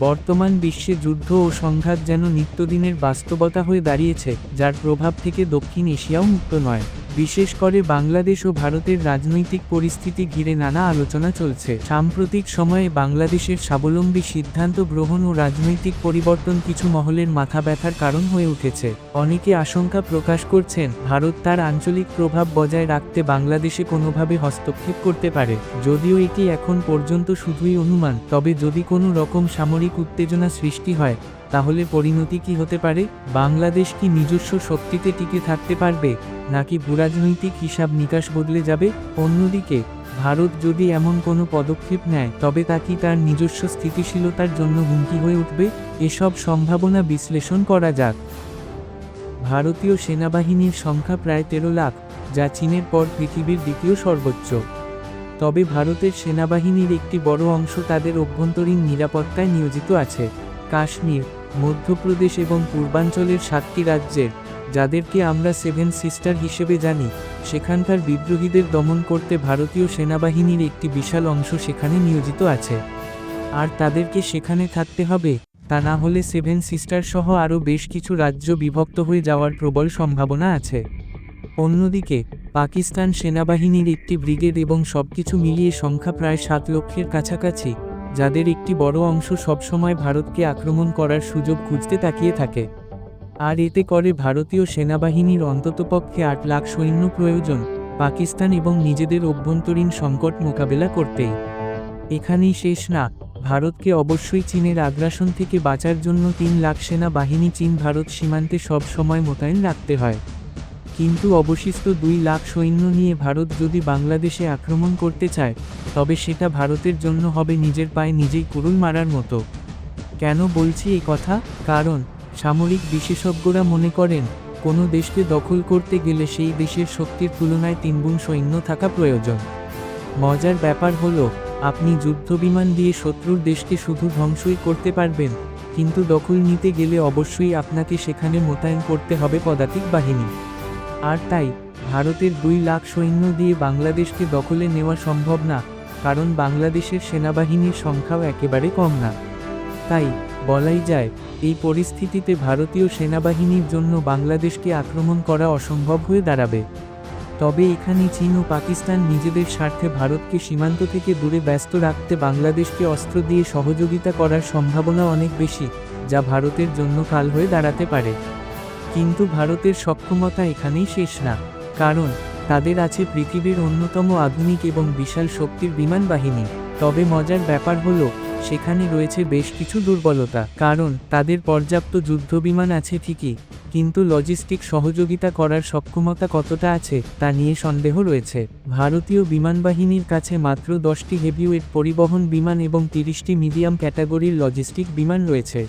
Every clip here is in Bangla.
বর্তমান বিশ্বে যুদ্ধ ও সংঘাত যেন নিত্যদিনের বাস্তবতা হয়ে দাঁড়িয়েছে, যার প্রভাব থেকে দক্ষিণ এশিয়াও মুক্ত নয়। বিশেষ করে বাংলাদেশ ও ভারতের রাজনৈতিক পরিস্থিতি ঘিরে নানা আলোচনা চলছে। সাম্প্রতিক সময়ে বাংলাদেশের স্বাবলম্বী সিদ্ধান্ত গ্রহণ ও রাজনৈতিক পরিবর্তন কিছু মহলের মাথা ব্যথার কারণ হয়ে উঠেছে। অনেকে আশঙ্কা প্রকাশ করছেন, ভারত তার আঞ্চলিক প্রভাব বজায় রাখতে বাংলাদেশে কোনোভাবে হস্তক্ষেপ করতে পারে। যদিও এটি এখন পর্যন্ত শুধুই অনুমান, তবে যদি কোনো রকম সামরিক উত্তেজনা সৃষ্টি হয়, তাহলে পরিণতি কি হতে পারে? বাংলাদেশ কি নিজস্ব শক্তিতে টিকে থাকতে পারবে, নাকি ভূরাজনৈতিক হিসাব নিকাশ বদলে যাবে? অন্যদিকে, ভারত যদি এমন কোনো পদক্ষেপ নেয়, তবে তা কি তার নিজস্ব স্থিতিশীলতার জন্য হুমকি হয়ে উঠবে? এসব সম্ভাবনা বিশ্লেষণ করা যাক। ভারতীয় সেনাবাহিনীর সংখ্যা প্রায় তেরো লাখ, যা চীনের পর পৃথিবীর দ্বিতীয় সর্বোচ্চ। তবে ভারতের সেনাবাহিনীর একটি বড় অংশ তাদের অভ্যন্তরীণ নিরাপত্তায় নিয়োজিত আছে। কাশ্মীর, মধ্যপ্রদেশ এবং পূর্বাঞ্চলের সাতটি রাজ্যের, যাদেরকে আমরা সেভেন সিস্টার হিসেবে জানি, সেখানকার বিদ্রোহীদের দমন করতে ভারতীয় সেনাবাহিনীর একটি বিশাল অংশ সেখানে নিয়োজিত আছে। আর তাদেরকে সেখানে থাকতে হবে? তা না হলে সেভেন সিস্টার সহ আরও বেশ কিছু রাজ্য বিভক্ত হয়ে যাওয়ার প্রবল সম্ভাবনা আছে। অন্যদিকে, পাকিস্তান সেনাবাহিনীর একটি ব্রিগেড এবং সবকিছু মিলিয়ে সংখ্যা প্রায় সাত লক্ষের কাছাকাছি, যাদের একটি বড় অংশ সবসময় ভারতকে আক্রমণ করার সুযোগ খুঁজতে তাকিয়ে থাকে। আর এতে করে ভারতীয় সেনাবাহিনীর অন্ততপক্ষে আট লাখ সৈন্য প্রয়োজন, পাকিস্তান এবং নিজেদের অভ্যন্তরীণ সংকট মোকাবেলা করতেই। এখানেই শেষ না ভারতকে অবশ্যই চীনের আগ্রাসন থেকে বাঁচার জন্য তিন লাখ সেনা বাহিনী চীন ভারত সীমান্তে সব সময় মোতায়েন রাখতে হয়। কিন্তু অবশিষ্ট দুই লাখ সৈন্য নিয়ে ভারত যদি বাংলাদেশে আক্রমণ করতে চায়, তবে সেটা ভারতের জন্য হবে নিজের পায়ে নিজেই কুরুল মারার মতো। কেন বলছি এই কথা? কারণ, সামরিক বিশেষজ্ঞরা মনে করেন, কোনো দেশকে দখল করতে গেলে সেই দেশের শক্তির তুলনায় তিনগুণ সৈন্য থাকা প্রয়োজন। মজার ব্যাপার হলো আপনি যুদ্ধবিমান দিয়ে শত্রুর দেশকে শুধু ধ্বংসই করতে পারবেন, কিন্তু দখল নিতে গেলে অবশ্যই আপনাকে সেখানে মোতায়েন করতে হবে পদাতিক বাহিনী। আর তাই, ভারতের দুই লাখ সৈন্য দিয়ে বাংলাদেশকে দখলে নেওয়া সম্ভব না, কারণ বাংলাদেশের সেনাবাহিনীর সংখ্যাও একেবারে কম না। তাই, বলাই যায়, এই পরিস্থিতিতে ভারতীয় সেনাবাহিনীর জন্য বাংলাদেশকে আক্রমণ করা অসম্ভব হয়ে দাঁড়াবে। তবে এখানে চীন ও পাকিস্তান নিজেদের স্বার্থে ভারতকে সীমান্ত থেকে দূরে ব্যস্ত রাখতে বাংলাদেশকে অস্ত্র দিয়ে সহযোগিতা করার সম্ভাবনা অনেক বেশি, যা ভারতের জন্য কাল হয়ে দাঁড়াতে পারে। কিন্তু ভারতের সক্ষমতা এখানেই শেষ না, কারণ তাদের আছে পৃথিবীর অন্যতম আধুনিক এবং বিশাল শক্তির বিমান বাহিনী। তবে মজার ব্যাপার হলো, সেখানে রয়েছে বেশ কিছু দুর্বলতা, কারণ তাদের পর্যাপ্ত যুদ্ধবিমান আছে ঠিকই কিন্তু লজিস্টিক সহযোগিতা করার সক্ষমতা কতটা আছে, তা নিয়ে সন্দেহ রয়েছে। ভারতীয় বিমান বাহিনীর কাছে মাত্র দশটি হেভিওয়েট পরিবহন বিমান এবং তিরিশটি মিডিয়াম ক্যাটাগরির লজিস্টিক বিমান রয়েছে।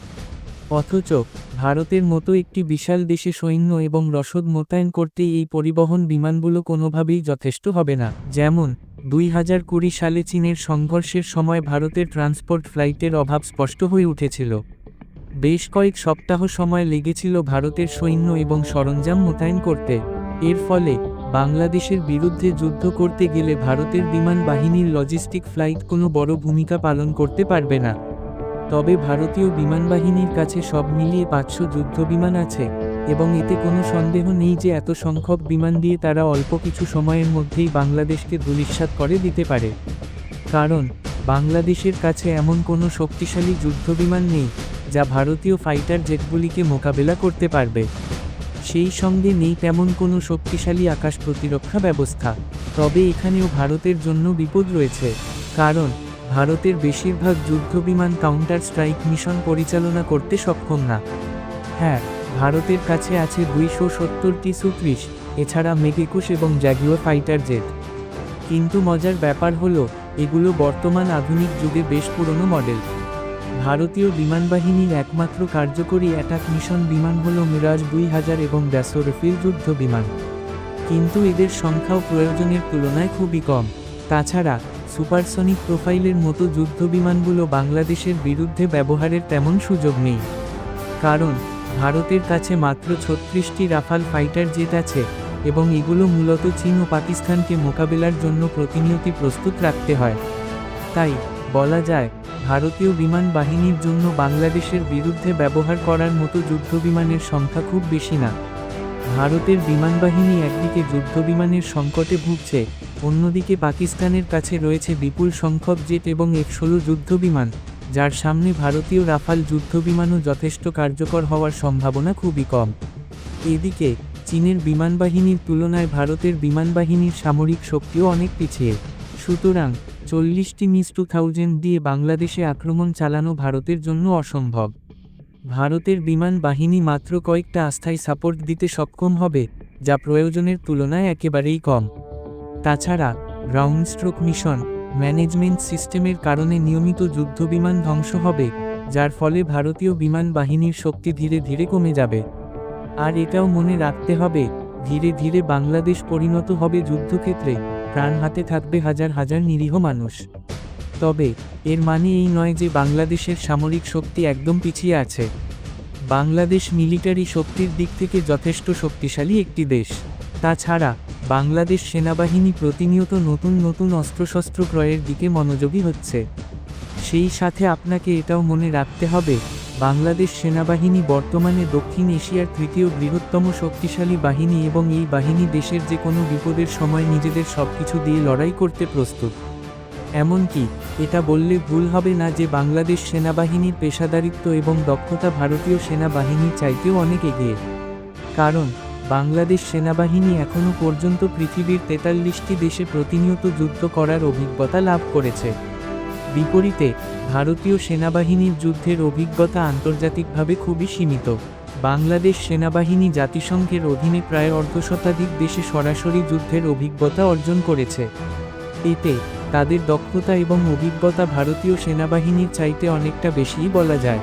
অথচ, ভারতের মতো একটি বিশাল দেশে সৈন্য এবং রসদ মোতায়েন করতে এই পরিবহন বিমানগুলো কোনোভাবেই যথেষ্ট হবে না। যেমন, দুই হাজার কুড়ি সালে চীনের সংঘর্ষের সময় ভারতের ট্রান্সপোর্ট ফ্লাইটের অভাব স্পষ্ট হয়ে উঠেছিল। বেশ কয়েক সপ্তাহ সময় লেগেছিল ভারতের সৈন্য এবং সরঞ্জাম মোতায়েন করতে। এর ফলে বাংলাদেশের বিরুদ্ধে যুদ্ধ করতে গেলে ভারতের বিমান বাহিনীর লজিস্টিক ফ্লাইট কোনো বড় ভূমিকা পালন করতে পারবে না। তবে ভারতীয় বিমান বাহিনীর কাছে সব মিলিয়ে পাঁচশো যুদ্ধবিমান আছে এবং এতে কোনো সন্দেহ নেই যে এত সংখ্যক বিমান দিয়ে তারা অল্প কিছু সময়ের মধ্যেই বাংলাদেশকে ধূলিসাৎ করে দিতে পারে। কারণ, বাংলাদেশের কাছে এমন কোনো শক্তিশালী যুদ্ধবিমান নেই যা ভারতীয় ফাইটার জেটগুলিকে মোকাবেলা করতে পারবে। সেই সঙ্গে নেই তেমন কোনো শক্তিশালী আকাশ প্রতিরক্ষা ব্যবস্থা। তবে এখানেও ভারতের জন্য বিপদ রয়েছে। কারণ, ভারতের বেশিরভাগ যুদ্ধবিমান কাউন্টার স্ট্রাইক মিশন পরিচালনা করতে সক্ষম না। হ্যাঁ ভারতের কাছে আছে দুইশো সত্তরটি সুত্রিশ, এছাড়া মেগেকুশ এবং জ্যাগুয়া ফাইটার জেট কিন্তু মজার ব্যাপার হলো, এগুলো বর্তমান আধুনিক যুগে বেশ পুরনো মডেল ভারতীয় বিমান বাহিনীর একমাত্র কার্যকরী অ্যাটাক মিশন বিমান হল মিরাজ দুই হাজার এবং ড্যাসো রফিল যুদ্ধ বিমান। কিন্তু এদের সংখ্যাও প্রয়োজনের তুলনায় খুবই কম। তাছাড়া, সুপারসনিক প্রোফাইলের মতো যুদ্ধ বিমানগুলো বাংলাদেশের বিরুদ্ধে ব্যবহারের তেমন সুযোগ নেই। কারণ, ভারতের কাছে মাত্র ছত্রিশটি রাফাল ফাইটার জেট আছে এবং এগুলো মূলত চীন ও পাকিস্তানকে মোকাবেলার জন্য প্রতিনিয়তি প্রস্তুত রাখতে হয়। তাই, বলা যায় ভারতীয় বিমান বাহিনীর জন্য বাংলাদেশের বিরুদ্ধে ব্যবহার করার মতো যুদ্ধবিমানের সংখ্যা খুব বেশি না। ভারতের বিমানবাহিনী একদিকে যুদ্ধবিমানের সংকটে ভুগছে, অন্যদিকে পাকিস্তানের কাছে রয়েছে বিপুল সংখ্যক জেট এবং এক ষোলো যুদ্ধবিমান, যার সামনে ভারতীয় রাফাল যুদ্ধবিমানও যথেষ্ট কার্যকর হওয়ার সম্ভাবনা খুবই কম। এদিকে, চীনের বিমানবাহিনীর তুলনায় ভারতের বিমানবাহিনীর সামরিক শক্তিও অনেক পিছিয়ে। সুতরাং চল্লিশটি মিস টু থাউজেন্ড দিয়ে বাংলাদেশে আক্রমণ চালানো ভারতের জন্য অসম্ভব। ভারতের বিমান বাহিনী মাত্র কয়েকটা আস্থায় সাপোর্ট দিতে সক্ষম হবে, যা প্রয়োজনের তুলনায় একেবারেই কম। তাছাড়া, গ্রাউন্ড স্ট্রোক মিশন ম্যানেজমেন্ট সিস্টেমের কারণে নিয়মিত যুদ্ধবিমান ধ্বংস হবে, যার ফলে ভারতীয় বিমান বাহিনীর শক্তি ধীরে ধীরে কমে যাবে। আর এটাও মনে রাখতে হবে, ধীরে ধীরে বাংলাদেশ পরিণত হবে যুদ্ধক্ষেত্রে। প্রাণ হাতে থাকবে হাজার হাজার নিরীহ মানুষ। তবে, এর মানে এই নয় যে বাংলাদেশের সামরিক শক্তি একদম পিছিয়ে আছে। বাংলাদেশ মিলিটারি শক্তির দিক থেকে যথেষ্ট শক্তিশালী একটি দেশ। তাছাড়া, বাংলাদেশ সেনাবাহিনী প্রতিনিয়ত নতুন নতুন অস্ত্রশস্ত্র ক্রয়ের দিকে মনোযোগী হচ্ছে। সেই সাথে আপনাকে এটাও মনে রাখতে হবে বাংলাদেশ সেনাবাহিনী বর্তমানে দক্ষিণ এশিয়ার তৃতীয় বৃহত্তম শক্তিশালী বাহিনী এবং এই বাহিনী দেশের যে কোনো বিপদের সময় নিজেদের সবকিছু দিয়ে লড়াই করতে প্রস্তুত। এমনকি, এটা বললে ভুল হবে না যে বাংলাদেশ সেনাবাহিনীর পেশাদারিত্ব এবং দক্ষতা ভারতীয় সেনাবাহিনীর চাইতেও অনেক এগিয়ে। কারণ, বাংলাদেশ সেনাবাহিনী এখনও পর্যন্ত পৃথিবীর তেতাল্লিশটি দেশে প্রতিনিয়ত যুদ্ধ করার অভিজ্ঞতা লাভ করেছে। বিপরীতে, ভারতীয় সেনাবাহিনীর যুদ্ধের অভিজ্ঞতা আন্তর্জাতিকভাবে খুবই সীমিত। বাংলাদেশ সেনাবাহিনী জাতিসংঘের অধীনে প্রায় অর্ধশতাধিক দেশে সরাসরি যুদ্ধের অভিজ্ঞতা অর্জন করেছে। এতে, তাদের দক্ষতা এবং অভিজ্ঞতা ভারতীয় সেনাবাহিনীর চাইতে অনেকটা বেশিই বলা যায়।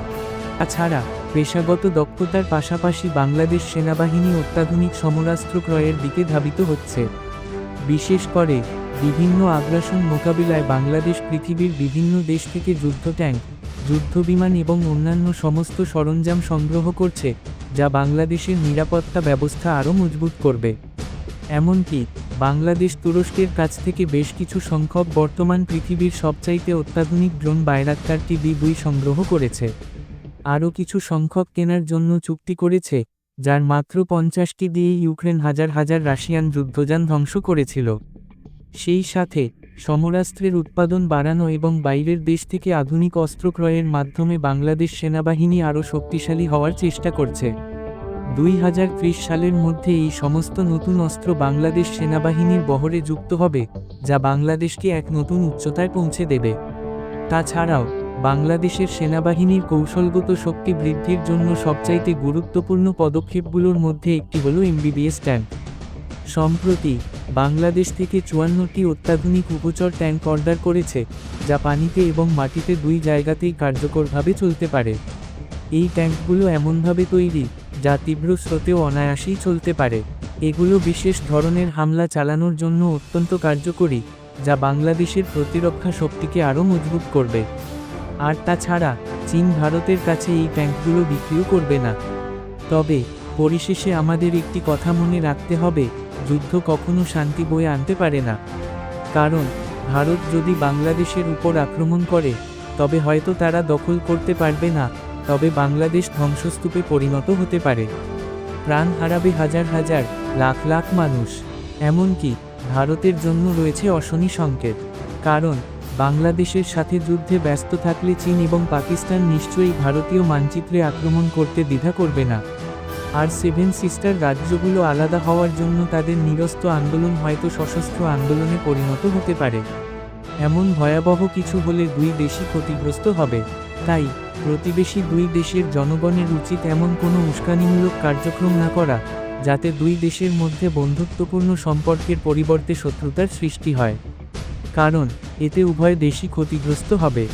তাছাড়া, পেশাগত দক্ষতার পাশাপাশি বাংলাদেশ সেনাবাহিনী অত্যাধুনিক সমরাস্ত্র ক্রয়ের দিকে ধাবিত হচ্ছে। বিশেষ করে বিভিন্ন আগ্রাসন মোকাবিলায় বাংলাদেশ পৃথিবীর বিভিন্ন দেশ থেকে যুদ্ধ ট্যাঙ্ক যুদ্ধবিমান এবং অন্যান্য সমস্ত সরঞ্জাম সংগ্রহ করছে, যা বাংলাদেশের নিরাপত্তা ব্যবস্থা আরও মজবুত করবে। এমনকি, বাংলাদেশ তুরস্কের কাছ থেকে বেশ কিছু সংখ্যক বর্তমান পৃথিবীর সবচাইতে অত্যাধুনিক ড্রোন বাইরাক্তারটি বি দুই সংগ্রহ করেছে। আরও কিছু সংখ্যক কেনার জন্য চুক্তি করেছে, যার মাত্র পঞ্চাশটি দিয়ে ইউক্রেন হাজার হাজার রাশিয়ান যুদ্ধযান ধ্বংস করেছিল। সেই সাথে, সমরাস্ত্রের উৎপাদন বাড়ানো এবং বাইরের দেশ থেকে আধুনিক অস্ত্র ক্রয়ের মাধ্যমে বাংলাদেশ সেনাবাহিনী আরও শক্তিশালী হওয়ার চেষ্টা করছে। দুই হাজার ত্রিশ সালের মধ্যে এই সমস্ত নতুন অস্ত্র বাংলাদেশ সেনাবাহিনীর বহরে যুক্ত হবে, যা বাংলাদেশকে এক নতুন উচ্চতায় পৌঁছে দেবে। তাছাড়াও, বাংলাদেশের সেনাবাহিনীর কৌশলগত শক্তি বৃদ্ধির জন্য সবচাইতে গুরুত্বপূর্ণ পদক্ষেপগুলোর মধ্যে একটি হল এমবিবিএস ট্যাঙ্ক। সম্প্রতি বাংলাদেশ থেকে চুয়ান্নটি অত্যাধুনিক উপচর ট্যাঙ্ক অর্ডার করেছে, যা পানিতে এবং মাটিতে দুই জায়গাতেই কার্যকরভাবে চলতে পারে। এই ট্যাঙ্কগুলো এমনভাবে তৈরি, যা তীব্র স্রোতেও অনায়াসেই চলতে পারে। এগুলো বিশেষ ধরনের হামলা চালানোর জন্য অত্যন্ত কার্যকরী, যা বাংলাদেশের প্রতিরক্ষা শক্তিকে আরও মজবুত করবে। আর তাছাড়া, চীন ভারতের কাছে এই ট্যাঙ্কগুলো বিক্রিও করবে না। তবে, পরিশেষে আমাদের একটি কথা মনে রাখতে হবে যুদ্ধ কখনো শান্তি বয়ে আনতে পারে না। কারণ, ভারত যদি বাংলাদেশের উপর আক্রমণ করে, তবে হয়তো তারা দখল করতে পারবে না, তবে বাংলাদেশ ধ্বংসস্তূপে পরিণত হতে পারে। প্রাণ হারাবে হাজার হাজার, লাখ লাখ মানুষ। এমনকি, ভারতের জন্য রয়েছে অশনি সংকেত। কারণ, বাংলাদেশের সাথে যুদ্ধে ব্যস্ত থাকলে চীন এবং পাকিস্তান নিশ্চয়ই ভারতীয় মানচিত্রে আক্রমণ করতে দ্বিধা করবে না। আর সেভেন সিস্টার রাজ্যগুলো আলাদা হওয়ার জন্য তাদের নিরস্ত আন্দোলন হয়তো সশস্ত্র আন্দোলনে পরিণত হতে পারে। এমন ভয়াবহ কিছু হলে দুই দেশই ক্ষতিগ্রস্ত হবে। তাই, প্রতিবেশী দুই দেশের জনগণের উচিত এমন কোনো উস্কানিমূলক কার্যক্রম না করা, যাতে দুই দেশের মধ্যে বন্ধুত্বপূর্ণ সম্পর্কের পরিবর্তে শত্রুতার সৃষ্টি হয়। কারণ, এতে উভয় দেশই ক্ষতিগ্রস্ত হবে।